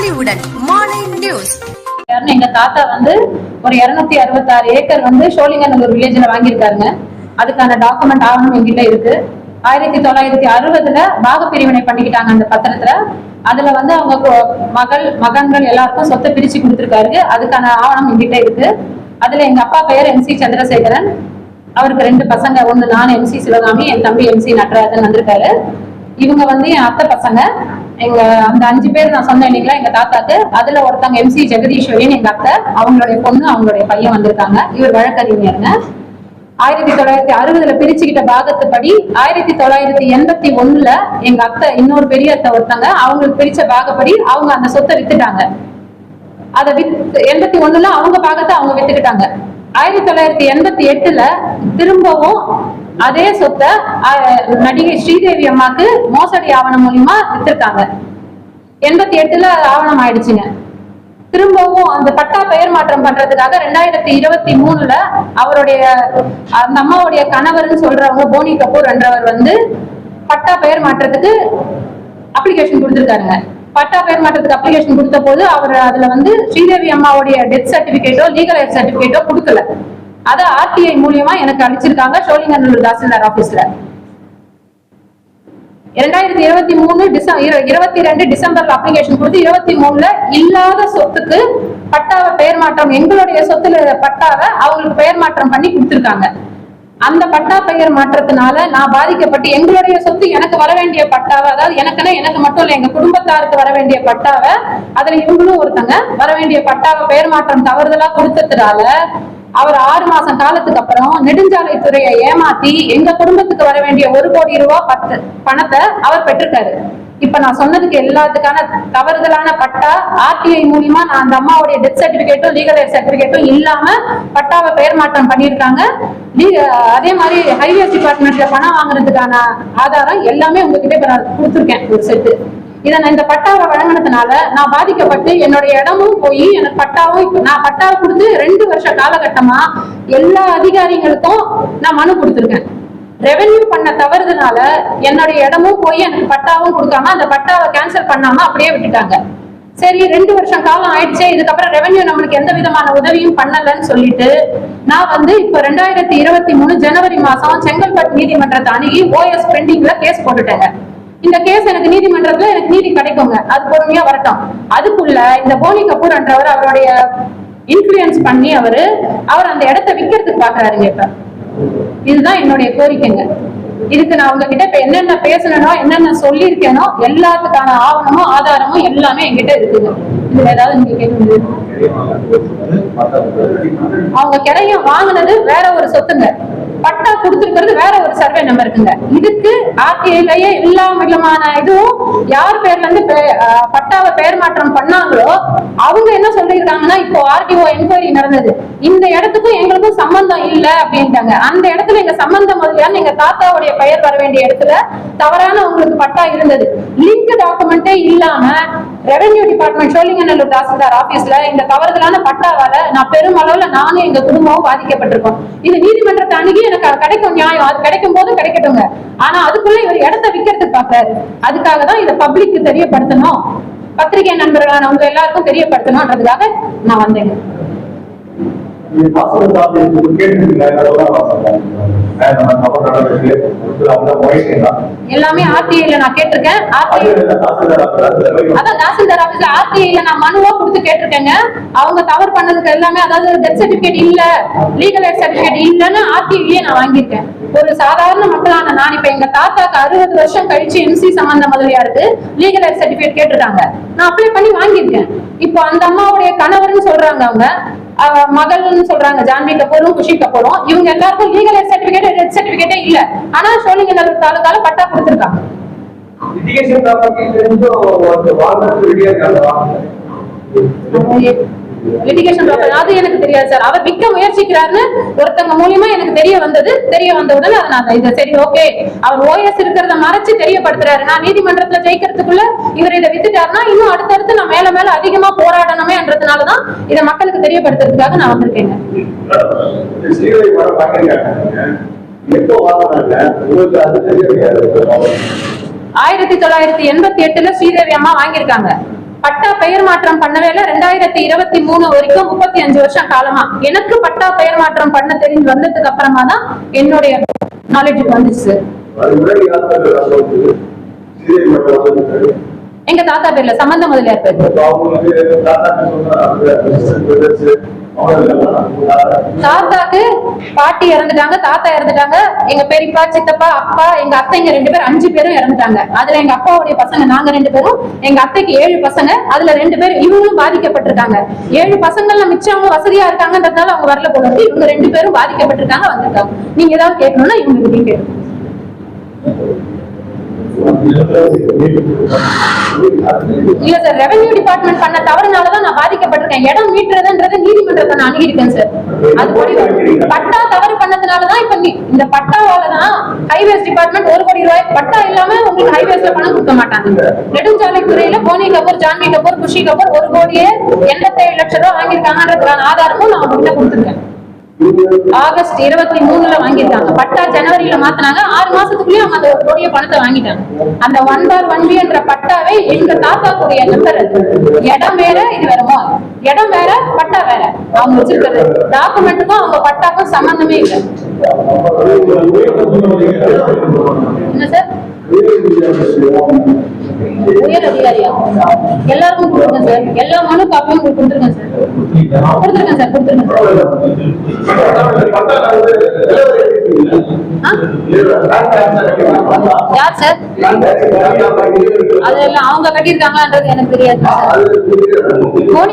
பொலிவுடன் நியூஸ். எங்க தாத்தா வந்து ஒரு இருநூத்தி அறுபத்தாறு ஏக்கர் வந்து சோழிங்கநல்லூர் வில்லேஜ்ல வாங்கியிருக்காருங்க. அதுக்கான டாக்குமெண்ட் ஆவணம் எங்கிட்ட இருக்கு. ஆயிரத்தி தொள்ளாயிரத்தி அறுபதுல பாக பிரிவினை பண்ணிக்கிட்டாங்க அந்த பத்திரத்துல. அதுல வந்து அவங்க மகள் மகன்கள் எல்லாருக்கும் சொத்தை பிரிச்சு கொடுத்துருக்காரு. அதுக்கான ஆவணம் எங்கிட்ட இருக்கு. அதுல எங்க அப்பா பெயர் எம் சி சந்திரசேகரன். அவருக்கு ரெண்டு பசங்க ஒண்ணு நான் எம் சி சிவகாமி என் தம்பி எம் சி நடராஜன் வந்திருக்காரு. இவங்க வந்து என் அத்தை பசங்க. எங்க அந்த அஞ்சு பேர் நான் சொன்னேன் இல்லைங்களா எங்க தாத்தாக்கு அதுல ஒருத்தவங்க எம்சி ஜெகதீஸ்வரின்னு எங்க அத்தை அவங்களுடைய பொண்ணு அவங்களுடைய பையன் வந்திருக்காங்க. இவர் வழக்கறிஞருங்க. ஆயிரத்தி தொள்ளாயிரத்தி அறுபதுல பிரிச்சுக்கிட்ட பாகத்துப்படி ஆயிரத்தி தொள்ளாயிரத்தி எண்பத்தி ஒண்ணுல எங்க அத்தை இன்னொரு பெரிய அத்தை ஒருத்தங்க அவங்களுக்கு பிரிச்ச பாகப்படி அவங்க அந்த சொத்தை வித்துட்டாங்க. அதை வித் எண்பத்தி ஒண்ணுல அவங்க பாகத்தை அவங்க வித்துக்கிட்டாங்க. ஆயிரத்தி தொள்ளாயிரத்தி எண்பத்தி எட்டுல திரும்பவும் அதே சொத்தை நடிகை ஸ்ரீதேவி அம்மாக்கு மோசடி ஆவணம் மூலியமா வித்திருக்காங்க. எண்பத்தி எட்டுல ஆவணம் ஆயிடுச்சுங்க. திரும்பவும் அந்த பட்டா பெயர் மாற்றம் பண்றதுக்காக ரெண்டாயிரத்தி இருபத்தி மூணுல அவருடைய அந்த அம்மாவுடைய கணவர்னு சொல்றவங்க போனி கபூர் என்றவர் வந்து பட்டா பெயர் மாற்றத்துக்கு அப்ளிகேஷன் கொடுத்துருக்காருங்க. பட்டா பெயர் மாற்றத்துக்கு அப்ளிகேஷன் கொடுத்த போது அவர் அதுல வந்து ஸ்ரீதேவி அம்மாவுடைய டெத் சர்டிபிகேட்டோ லீகல் ஹெட் சர்டிபிகேட்டோ கொடுக்கல. அதை ஆர்டிஐ மூலியமா எனக்கு அளிச்சிருக்காங்க சோழிங்கநல்லூர் தாசில்தார் ஆபீஸ்ல இரண்டாயிரத்தி இருபத்தி மூணு டிசம்பர் இருபத்தி ரெண்டு டிசம்பர்ல அப்ளிகேஷன் கொடுத்து இருபத்தி மூணுல இல்லாத சொத்துக்கு பட்டாவை பெயர் மாற்றம் எங்களுடைய சொத்துல பட்டாவை அவங்களுக்கு பெயர் மாற்றம் பண்ணி கொடுத்திருக்காங்க. அந்த பட்டா பெயர் மாற்றத்தினால நான் பாதிக்கப்பட்டு எங்களுடைய சொத்து எனக்கு வர வேண்டிய பட்டாவை அதாவது எனக்குன்னா எனக்கு மட்டும் இல்லை எங்க குடும்பத்தாருக்கு வர வேண்டிய பட்டாவை அதுல இவங்களும் ஒருத்தங்க வர வேண்டிய பட்டாவை பெயர் மாற்றம் தவறுதலா கொடுத்ததுனால அவர் ஆறு மாசம் காலத்துக்கு அப்புறம் நெடுஞ்சாலைத்துறையை ஏமாத்தி எங்க குடும்பத்துக்கு வர வேண்டிய ஒரு கோடி ரூபாய் பத்து பணத்தை அவர் பெற்றிருக்காரு. இப்ப நான் சொன்னதுக்கு எல்லாத்துக்கான தவறுதலான பட்டா ஆர்டிஐ மூலியமா நான் அந்த அம்மாவுடைய டெத் சர்டிபிகேட்டும் லீகல் ஹெட் சர்டிபிகேட்டும் இல்லாம பட்டாவை பெயர் மாற்றம் பண்ணியிருக்காங்க. அதே மாதிரி ஹைவேஸ் டிபார்ட்மெண்ட்ல பணம் வாங்குறதுக்கான ஆதாரம் எல்லாமே உங்ககிட்ட இப்ப நான் கொடுத்துருக்கேன் ஒரு செட்டு இதை நான் இந்த பட்டாவை வழங்கினதுனால நான் பாதிக்கப்பட்டு என்னுடைய இடமும் போய் எனக்கு பட்டாவும் இப்ப நான் பட்டாவை கொடுத்து ரெண்டு வருஷ காலகட்டமா எல்லா அதிகாரிகளுக்கும் நான் மனு கொடுத்துருக்கேன். ரெவென்யூ பண்ண தவறுதனால என்னுடைய இடமும் போய் எனக்கு பட்டாவும் கொடுக்காம அந்த பட்டாவை கேன்சல் பண்ணாம அப்படியே விட்டுட்டாங்க. சரி ரெண்டு வருஷம் காலம் ஆயிடுச்சு. இதுக்கப்புறம் ரெவென்யூ நம்மளுக்கு எந்த விதமான உதவியும் பண்ணலன்னு சொல்லிட்டு நான் வந்து இப்ப ரெண்டாயிரத்தி இருபத்தி மூணு ஜனவரி மாசம் செங்கல்பட்டு நீதிமன்றத்தை அணுகி ஓஎஸ் பெண்டிங்ல கேஸ் போட்டுட்டேங்க. இந்த கேஸ் எனக்கு நீதிமன்றத்துல எனக்கு நீதி கிடைக்குங்க. அது பொறுமையா வரட்டும். அதுக்குள்ள இந்த போனி கபூர் என்றவர் அவருடைய இன்ஃபுளுயன்ஸ் பண்ணி அவரு அவர் அந்த இடத்த விற்கிறதுக்கு பாக்குறாருங்க இப்ப. இதுதான் என்னுடைய கோரிக்கைங்க. இதுக்கு நான் உங்ககிட்ட இப்ப என்னென்ன பேசணும்னோ என்னென்ன சொல்லியிருக்கேனோ எல்லாத்துக்கான ஆவணமும் ஆதாரமும் எல்லாமே என்கிட்ட இருக்குங்க. இதுல ஏதாவது நீங்க கேட்க அவங்க கிடையும் வாங்குனது வேற ஒரு சொத்துங்க. பட்டா கொடுத்துருக்கிறது வேற ஒரு சர்வே நம்பர் இருக்குங்க. இதுக்கு ஆர்டிஐலயே எல்லா விதமான இதுவும் யார் பேர்ல இருந்து பட்டாவை பெயர் மாற்றம் பண்ணாங்களோ அவங்க என்ன சொல்லியிருக்காங்கன்னா இப்போ ஆர்டிஓ என்கொயரி நடந்தது. இந்த இடத்துக்கும் எங்களுக்கும் சம்பந்தம் இல்ல அப்படின்ட்டாங்க. அந்த இடத்துல எங்க சம்பந்தம் முதலியான்னு எங்க தாத்தாவுடைய பெயர் வர வேண்டிய இடத்துல தவறான உங்களுக்கு பட்டா இருந்தது. லிங்க் டாக்குமெண்டே இல்லாம ரெவென்யூ டிபார்ட்மெண்ட் சோழிங்கநல்லூர் தாசில்தார் ஆபீஸ்ல இந்த தவறுதலான பட்டாவால நான் பெருமளவுல நானும் எங்க குடும்பமும் பாதிக்கப்பட்டிருக்கோம். இது நீதிமன்றத்தை அணுகி எனக்கு கிடைக்கும் நியாயம். அது கிடைக்கும் போது கிடைக்கட்டுங்க ஆனா அதுக்குள்ள இவர் இடத்த விற்கிறதுக்கு பாக்குறாரு அதுக்காக தான் இதை பப்ளிக்கு தெரியப்படுத்தணும். பத்திரிகை நண்பர்களான உங்க எல்லாருக்கும் தெரியப்படுத்தணும்ன்றதுக்காக நான் வந்தேன். எல்லாமே ஆர்டிஐல நான் கேட்டிருக்கேன். அதான் தாசில்தார் ஆபீஸ்ல ஆர்டிஐல நான் மனுவா கொடுத்து கேட்டிருக்கேங்க. அவங்க தவறு பண்ணதுக்கு எல்லாமே அதாவது டெத் சர்டிபிகேட் இல்ல லீகல் ஹெட் சர்டிபிகேட் இல்லன்னு ஆர்டிஐலயே நான் வாங்கியிருக்கேன். ஒரு சாதாரண மக்களான நான் இப்ப எங்க தாத்தாக்கு அறுபது வருஷம் கழிச்சு எம்சி சம்பந்த முதலியாருக்கு லீகல் ஹெட் சர்டிபிகேட் கேட்டிருக்காங்க. நான் அப்ளை பண்ணி வாங்கியிருக்கேன். இப்போ அந்த அம்மாவுடைய கணவர்னு சொல்றாங்க அவங்க அவ மகள்னு சொல்றாங்க ஜான்வி கபூரும் குஷி கபூரும். இவங்க எல்லாருக்கும் லீகல் சர்டிபிகேட் டெத் சர்டிபிகேட்டே இல்ல. ஆனா சோழிங்கநல்லூர் தாலுகால பட்டா கொடுத்திருக்காங்க. லிட்டிகேஷன் ப்ராப்பர்ட்டில இருந்து ரெடியா இருக்காங்க லிட்டிகேஷன் ப்ராப்பர்ட்டி அது எனக்கு தெரியாது சார் அவர் விற்க முயற்சிக்கிறாருன்னு ஒருத்தங்க மூலியமா எனக்கு தெரிய வந்தது. தெரிய வந்த உடனே அதை நான் இது சரி ஓகே அவர் ஓஎஸ் இருக்கிறத மறைச்சு தெரியப்படுத்துறாரு. நான் நீதிமன்றத்துல ஜெயிக்கிறதுக்குள்ள இவர் இதை வித்துட்டாருன்னா இன்னும் அடுத்தடுத்து நான் மேல மேல அதிகமா போராடணுமேன்றதுனாலதான் இதை மக்களுக்கு தெரியப்படுத்துறதுக்காக நான் வந்திருக்கேங்க. தெரிய ஆயிரத்தி தொள்ளாயிரத்தி எண்பத்தி எட்டுல ஸ்ரீதேவி அம்மா வாங்கியிருக்காங்க. பட்டா பெயர் மாற்றம் பண்ணவே இல்லை ரெண்டாயிரத்தி இருபத்தி மூணு வரைக்கும் முப்பத்தி அஞ்சு வருஷம் காலமா. எனக்கு பட்டா பெயர் மாற்றம் பண்ண தெரிஞ்சு வந்ததுக்கு அப்புறமா தான் என்னுடைய நாலேஜுக்கு வந்துச்சு. எங்க தாத்தா பேர்ல சம்பந்த முதலியார் பேர் தாத்தாக்கு பாட்டி இறந்துட்டாங்க தாத்தா இறந்துட்டாங்க எங்க பெரியப்பா சித்தப்பா அப்பா எங்க அத்தைங்க ரெண்டு பேரும் அஞ்சு பேரும் இறந்துட்டாங்க. அதுல எங்க அப்பாவுடைய பசங்க நாங்க ரெண்டு பேரும் எங்க அத்தைக்கு ஏழு பசங்க அதுல ரெண்டு பேர் இவங்களும் பாதிக்கப்பட்டிருக்காங்க. ஏழு பசங்கள்ல மிச்சவங்க வசதியா இருக்காங்கன்றதுனால அவங்க வரல போல இவங்க ரெண்டு பேரும் பாதிக்கப்பட்டிருக்காங்க வந்திருக்காங்க. நீங்க ஏதாவது கேட்கணும்னா இவங்க கேட்கணும் இல்ல சார் ரெவென்யூ டிபார்ட்மெண்ட் பண்ண தவறுனாலதான் நான் பாதிக்கப்பட்டிருக்கேன். இடம் மீட்டுறதுன்றது நீதிமன்றத்தை நான் அணுகியிருக்கேன் சார். அது படி பட்டா தவறு பண்ணதுனால தான் இப்ப நீ- இந்த பட்டாவாலதான் ஹைவேஸ் டிபார்ட்மெண்ட் ஒரு கோடி ரூபாய் பட்டா இல்லாம உங்களுக்கு ஹைவேஸ்ல பணம் கொடுக்க மாட்டாங்க. நெடுஞ்சாலை துறையில போனி கபூர் ஜான்வி கபூர் குஷி கபூர் ஒரு கோடியே எண்பத்தேழு லட்சம் ரூபாய் வாங்கியிருக்காங்கன்றதுக்கான ஆதாரமும் நான் உங்ககிட்ட கொடுத்துருக்கேன். ஆகஸ்ட் இருபத்தி மூணுல வாங்கிருக்காங்க பட்டா ஜனவரியில மாத்தினாங்க. ஆறு மாசத்துக்குள்ளேயே அவங்க அந்த கோடிய பணத்தை வாங்கிட்டாங்க. அந்த ஒன் பார் ஒன் பி என்ற பட்டாவை எங்க தாத்தாக்குடைய நம்பர் இடம் வேற இது வேறமோ இடம் வேற பட்டா வேற. அவங்க வச்சிருக்கிறது. டாக்குமெண்ட்டுக்கும் அவங்க பட்டாக்கும் சம்பந்தமே இல்லை. என்ன சார் உயர் அதிகாரியா? எல்லாருக்கும் கொடுத்துருங்க சார் எல்லா மனு காப்பியும் உங்களுக்கு கொடுத்துருங்க சார் கொடுத்துருங்க சார் கொடுத்துருங்க. யார் சார்? அது அவங்க கட்டியிருக்காங்கன்றது எனக்கு தெரியாது